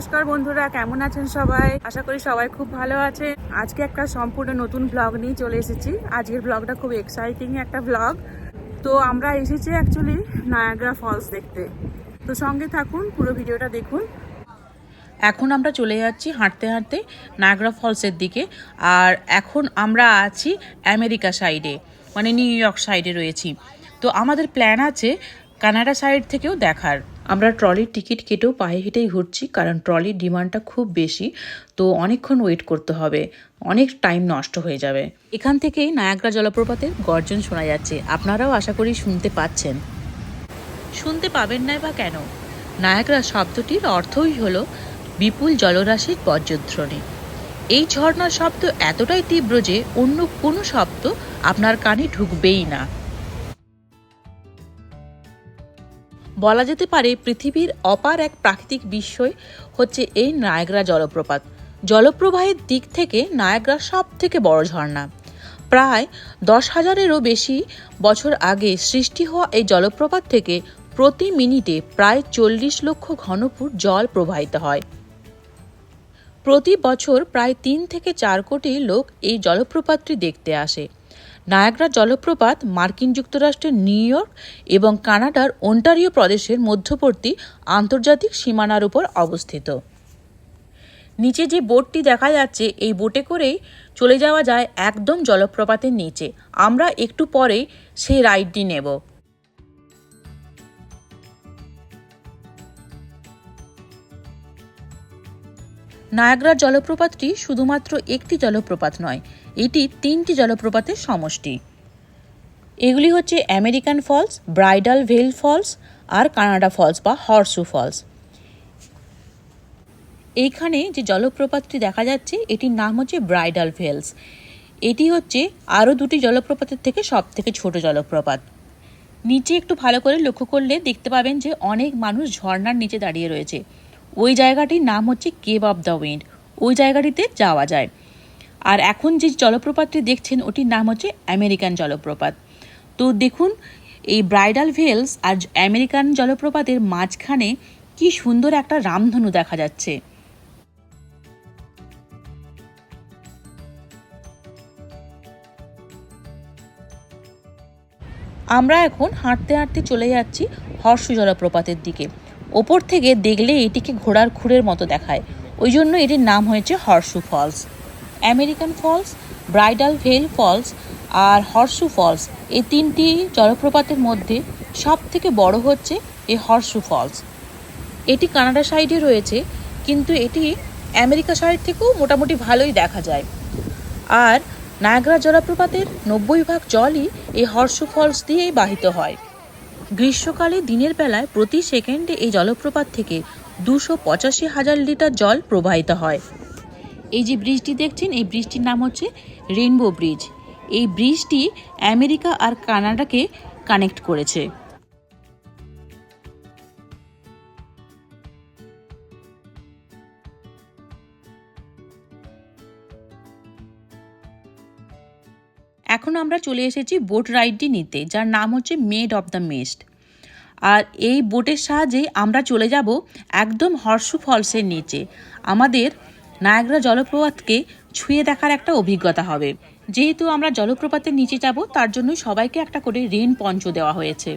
নমস্কার বন্ধুরা, কেমন আছেন সবাই? আশা করি সবাই খুব ভালো আছে আজকে একটা সম্পূর্ণ নতুন ব্লগ নিয়ে চলে এসেছি। আজকের ব্লগটা খুব এক্সাইটিং একটা ব্লগ তো আমরা এসেছি অ্যাকচুয়ালি নায়াগ্রা ফলস দেখতে। তো সঙ্গে থাকুন, পুরো ভিডিওটা দেখুন। এখন আমরা চলে যাচ্ছি হাঁটতে হাঁটতে নাগরা ফলসের দিকে। আর এখন আমরা আছি আমেরিকা সাইডে মানে নিউ ইয়র্ক সাইডে রয়েছি। তো আমাদের প্ল্যান আছে কানাডা সাইড থেকেও দেখার। আমরা ট্রলির টিকিট কেটেও পায়ে হেঁটেই ঘুরছি, কারণ ট্রলির ডিমান্ডটা খুব বেশি, তো অনেকক্ষণ ওয়েট করতে হবে। অনেক টাইম নষ্ট হয়ে যাবে। এখান থেকেই নায়াগ্রা জলপ্রপাতের গর্জন শোনা যাচ্ছে। আপনারাও আশা করি শুনতে পাচ্ছেন। শুনতে পাবেন না বা কেন? নায়াগ্রা শব্দটির অর্থই হলো বিপুল জলরাশির বজ্রধ্বনি। এই ঝর্ণার শব্দ এতটাই তীব্র যে অন্য কোনো শব্দ আপনার কানে ঢুকবেই না। বলা যেতে পারে পৃথিবীর অপার এক প্রাকৃতিক বিস্ময় হচ্ছে এই নায়াগ্রা জলপ্রপাত। জলপ্রবাহের দিক থেকে নায়াগ্রা সব থেকে বড় ঝর্ণা। প্রায় দশ হাজারেরও বেশি বছর আগে সৃষ্টি হওয়া এই জলপ্রপাত থেকে প্রতি মিনিটে প্রায় চল্লিশ লক্ষ ঘনফুট জল প্রবাহিত হয়। প্রতি বছর প্রায় তিন থেকে চার কোটি লোক এই জলপ্রপাতটি দেখতে আসে। নায়াগ্রা জলপ্রপাত, মার্কিন যুক্তরাষ্ট্রের নিউ ইয়র্ক এবং কানাডার ওন্টারিও প্রদেশের মধ্যবর্তী আন্তর্জাতিক সীমানার উপর অবস্থিত। নিচে যে বোটটি দেখা যাচ্ছে, এই বোটে করেই চলে যাওয়া যায় একদম জলপ্রপাতের নিচে। আমরা একটু পরে সেই রাইডটি নেব। নায়াগ্রার জলপ্রপাতটি শুধুমাত্র একটি জলপ্রপাত নয়, এটি তিনটি জলপ্রপাতের সমষ্টি। এগুলি হচ্ছে American Falls, Bridal Veil Falls আর কানাডা ফলস বা হর্সু ফলস। এইখানে যে জলপ্রপাতটি দেখা যাচ্ছে, এটির নাম হচ্ছে ব্রাইডাল ভেলস। এটি হচ্ছে আরও দুটি জলপ্রপাতের থেকে সব থেকে ছোট জলপ্রপাত। নিচে একটু ভালো করে লক্ষ্য করলে দেখতে পাবেন যে অনেক মানুষ ঝর্নার নিচে দাঁড়িয়ে রয়েছে। ওই জায়গাটির নাম হচ্ছে কেভ অফ দ্য উইন্ড। ওই জায়গাটিতে যাওয়া যায়। আর এখন যে জলপ্রপাতটি দেখছেন, ওটির নাম হচ্ছে আমেরিকান জলপ্রপাত। তো দেখুন, এই ব্রাইডাল ভেলস আর আমেরিকান জলপ্রপাতের মাঝখানে কি সুন্দর একটা রামধনু দেখা যাচ্ছে। আমরা এখন হাঁটতে হাঁটতে চলে যাচ্ছি হর্ষ জলপ্রপাতের দিকে। ওপর থেকে দেখলে এটিকে ঘোড়ার খুরের মতো দেখায়। ওই জন্য এটির নাম হয়েছে Horseshoe Falls. American Falls, Bridal Veil Falls আর হর্সু ফলস এই তিনটি জলপ্রপাতের মধ্যে সব থেকে বড় হচ্ছে এই হর্সু ফলস। এটি কানাডা সাইডে রয়েছে, কিন্তু এটি আমেরিকা সাইড থেকেও মোটামুটি ভালোই দেখা যায়। আর নায়াগ্রা জলপ্রপাতের নব্বই ভাগ জলই এই হর্ষু ফলস দিয়েই বাহিত হয়। গ্রীষ্মকালে দিনের বেলায় প্রতি সেকেন্ডে এই জলপ্রপাত থেকে দুশো পঁচাশি হাজার লিটার জল প্রবাহিত হয়। এই যে ব্রিজটি দেখছেন, এই ব্রিজটির নাম হচ্ছে রেনবো ব্রিজ। এই ব্রিজটি আমেরিকা আর কানাডাকে কানেক্ট করেছে। আমরা চলে এসেছি বোট রাইডটি নিতে, যার নাম হচ্ছে মেড অফ দ্য মেস্ট আর এই বোটের সাহায্যে আমরা চলে যাব একদম হর্ষু ফলসের নিচে। আমাদের নায়াগ্রা জলপ্রপাতকে ছুঁয়ে দেখার একটা অভিজ্ঞতা হবে। যেহেতু আমরা জলপ্রপাতের নিচে যাব, তার জন্য সবাইকে একটা করে রেন পঞ্চ দেওয়া হয়েছে।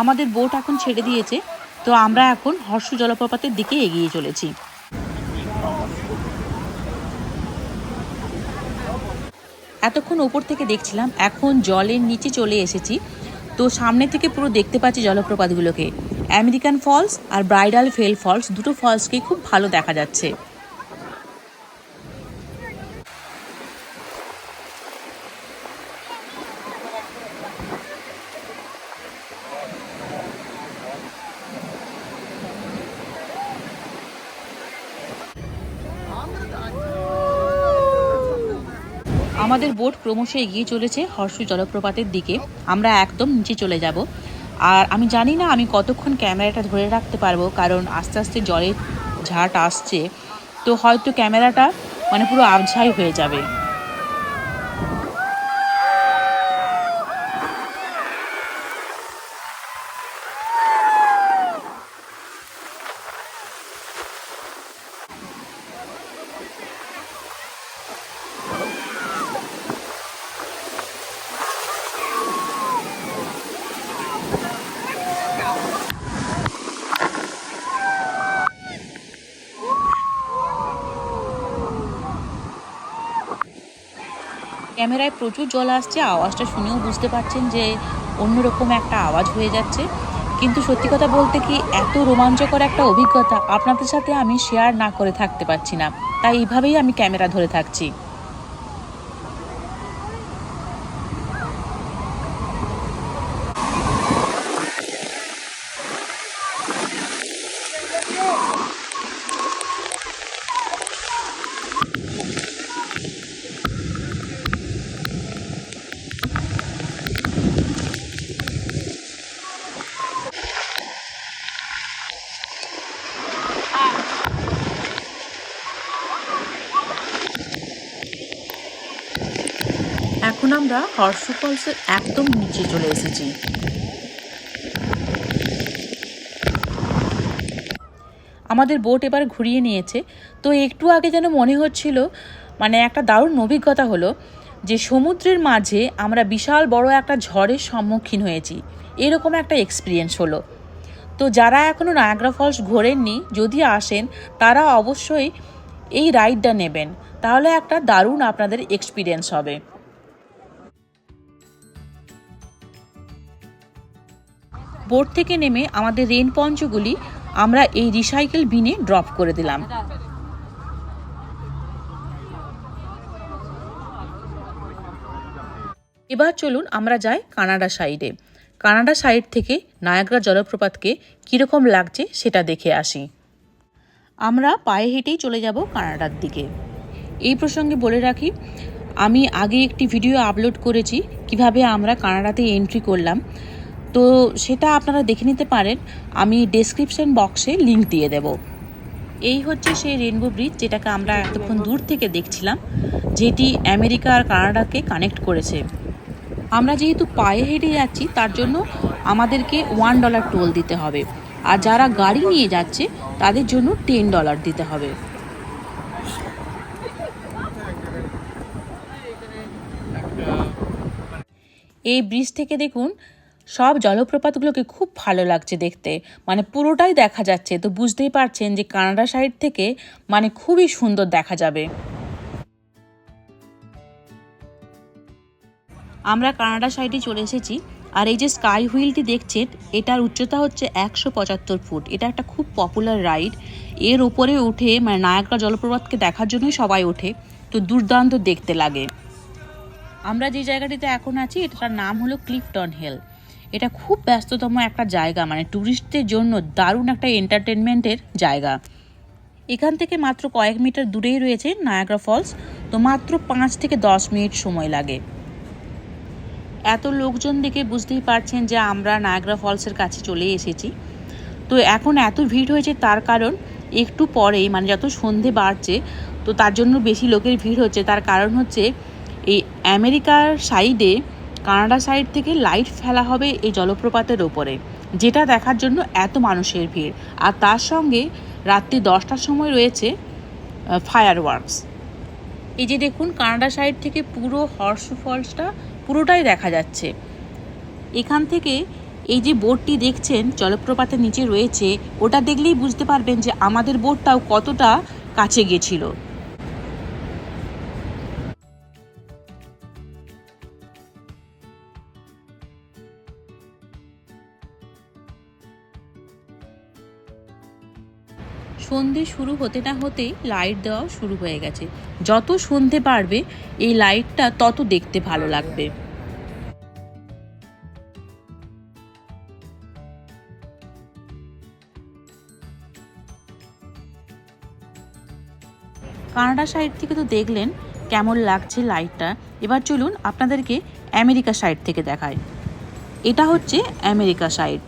আমাদের বোট এখন ছেড়ে দিয়েছে, তো আমরা এখন হর্ষ জলপ্রপাতের দিকে এগিয়ে চলেছি। এতক্ষণ ওপর থেকে দেখছিলাম, এখন জলের নিচে চলে এসেছি। তো সামনে থেকে পুরো দেখতে পাচ্ছি জলপ্রপাতগুলোকে। আমেরিকান ফলস আর ব্রাইডাল ফেল ফলস, দুটো ফলসকেই খুব ভালো দেখা যাচ্ছে। আমাদের বোট ক্রমশ এগিয়ে চলেছে হর্ষ জলপ্রপাতের দিকে। আমরা একদম নিচে চলে যাব। আর আমি জানি না আমি কতক্ষণ ক্যামেরাটা ধরে রাখতে পারব, কারণ আস্তে আস্তে জলের ঝাট আসছে। তো হয়তো ক্যামেরাটা মানে পুরো আবঝাই হয়ে যাবে। ক্যামেরায় প্রচুর জল আসছে, আওয়াজটা শুনেও বুঝতে পারছেন যে অন্যরকম একটা আওয়াজ হয়ে যাচ্ছে। কিন্তু সত্যি কথা বলতে কি এত রোমাঞ্চকর একটা অভিজ্ঞতা আপনাদের সাথে আমি শেয়ার না করে থাকতে পারছি না। তাই এইভাবেই আমি ক্যামেরা ধরে থাকছি। এখন আমরা হর্ষ ফলসের একদম নিচে চলে এসেছি। আমাদের বোট এবার ঘুরিয়ে নিয়েছে। তো একটু আগে যেন মনে হচ্ছিল মানে একটা দারুণ অভিজ্ঞতা হলো যে সমুদ্রের মাঝে আমরা বিশাল বড় একটা ঝড়ের সম্মুখীন হয়েছি। এরকম একটা এক্সপিরিয়েন্স হলো। তো যারা এখনও নায়াগ্রা ফলস ঘোরেননি, যদি আসেন, তারা অবশ্যই এই রাইডটা নেবেন। তাহলে একটা দারুণ আপনাদের এক্সপিরিয়েন্স হবে। বোট থেকে নেমে আমাদের রেন পঞ্চগুলি আমরা এই রিসাইকেল বিনে ড্রপ করে দিলাম। এবার চলুন আমরা যাই কানাডা সাইডে। কানাডা সাইড থেকে নায়াগ্রা জলপ্রপাতকে কীরকম লাগছে সেটা দেখে আসি। আমরা পায়ে হেঁটেই চলে যাব কানাডার দিকে। এই প্রসঙ্গে বলে রাখি, আমি আগে একটি ভিডিও আপলোড করেছি কীভাবে আমরা কানাডাতে এন্ট্রি করলাম। তো সেটা আপনারা দেখে নিতে পারেন। আমি ডেসক্রিপশন বক্সে লিংক দিয়ে দেব। এই হচ্ছে সেই রেনবো ব্রিজ যেটাকে আমরা এতক্ষণ দূর থেকে দেখছিলাম, যেটি আমেরিকা আর কানাডাকে কানেক্ট করেছে। আমরা যেহেতু পায়ে হেঁটে যাচ্ছি, তার জন্য আমাদেরকে ওয়ান ডলার টোল দিতে হবে। আর যারা গাড়ি নিয়ে যাচ্ছে, তাদের জন্য টেন ডলার দিতে হবে। এই ব্রিজ থেকে দেখুন সব জলপ্রপাতগুলোকে খুব ভালো লাগছে দেখতে। মানে পুরোটাই দেখা যাচ্ছে। তো বুঝতেই পারছেন যে কানাডা সাইড থেকে মানে খুবই সুন্দর দেখা যাবে। আমরা কানাডা সাইডে চলে এসেছি। আর এই যে স্কাই হুইলটি দেখছেন, এটার উচ্চতা হচ্ছে একশো পঁচাত্তর ফুট। এটা একটা খুব পপুলার রাইড। এর উপরে উঠে মানে নায়াগ্রা জলপ্রপাতকে দেখার জন্যই সবাই ওঠে। তো দুর্দান্ত দেখতে লাগে। আমরা যে জায়গাটিতে এখন আছি, এটার নাম হলো ক্লিফটন হিল। এটা খুব ব্যস্ততম একটা জায়গা মানে ট্যুরিস্টদের জন্য দারুণ একটা এন্টারটেনমেন্টের জায়গা। এখান থেকে মাত্র কয়েক মিটার দূরেই রয়েছে নায়াগ্রা ফলস তো মাত্র পাঁচ থেকে দশ মিনিট সময় লাগে। এত লোকজন দেখে বুঝতেই পারছেন যে আমরা নায়াগ্রা ফলসের কাছে চলে এসেছি। তো এখন এত ভিড় হয়েছে তার কারণ একটু পরেই মানে যত সন্ধে বাড়ছে, তো তার জন্য বেশি লোকের ভিড় হচ্ছে। তার কারণ হচ্ছে এই আমেরিকার সাইডে কানাডা সাইড থেকে লাইট ফেলা হবে এই জলপ্রপাতের ওপরে যেটা দেখার জন্য এত মানুষের ভিড়। আর তার সঙ্গে রাত্রি দশটার সময় রয়েছে ফায়ার ওয়ার্কস এই যে দেখুন, কানাডা সাইড থেকে পুরো হর্স ফলসটা পুরোটাই দেখা যাচ্ছে। এখান থেকে এই যে বোটটি দেখছেন, জলপ্রপাতের নিচে রয়েছে, ওটা দেখলেই বুঝতে পারবেন যে আমাদের বোটটাও কতটা কাছে গেছিল সন্ধে শুরু হতে না হতেই লাইট দেওয়া শুরু হয়ে গেছে। যত সন্ধে পারবে এই লাইটটা তত দেখতে ভালো লাগবে। কানাডা সাইড থেকে তো দেখলেন কেমন লাগছে লাইটটা এবার চলুন আপনাদেরকে আমেরিকা সাইড থেকে দেখায় এটা হচ্ছে আমেরিকা সাইড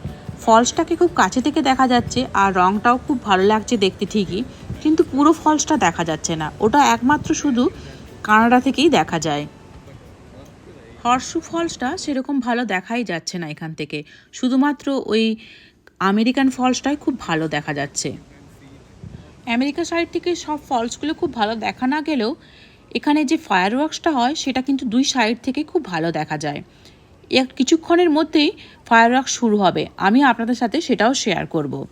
ফলসটাকে খুব কাছে থেকে দেখা যাচ্ছে আর রংটাও খুব ভালো লাগছে দেখতে ঠিকই, কিন্তু পুরো ফলসটা দেখা যাচ্ছে না। ওটা একমাত্র শুধু কানাডা থেকেই দেখা যায়। হর্ষু ফলসটা সেরকম ভালো দেখাই যাচ্ছে না এখান থেকে। শুধুমাত্র ওই আমেরিকান ফলসটাই খুব ভালো দেখা যাচ্ছে। আমেরিকা সাইড থেকে সব ফলসগুলো খুব ভালো দেখা না গেলেও এখানে যে ফায়ার ওয়ার্কসটা হয়, সেটা কিন্তু দুই সাইড থেকে খুব ভালো দেখা যায়। এক কিছুক্ষণের মধ্যেই ফায়ার ওয়ার্ক শুরু হবে। আমি আপনাদের সাথে সেটাও শেয়ার করব।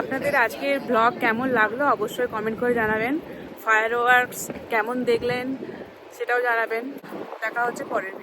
আপনাদের আজকের ব্লগ কেমন লাগল অবশ্যই কমেন্ট করে জানাবেন। ফায়ার ওয়ার্কস কেমন দেখলেন সেটাও জানাবেন। দেখা হচ্ছে পরের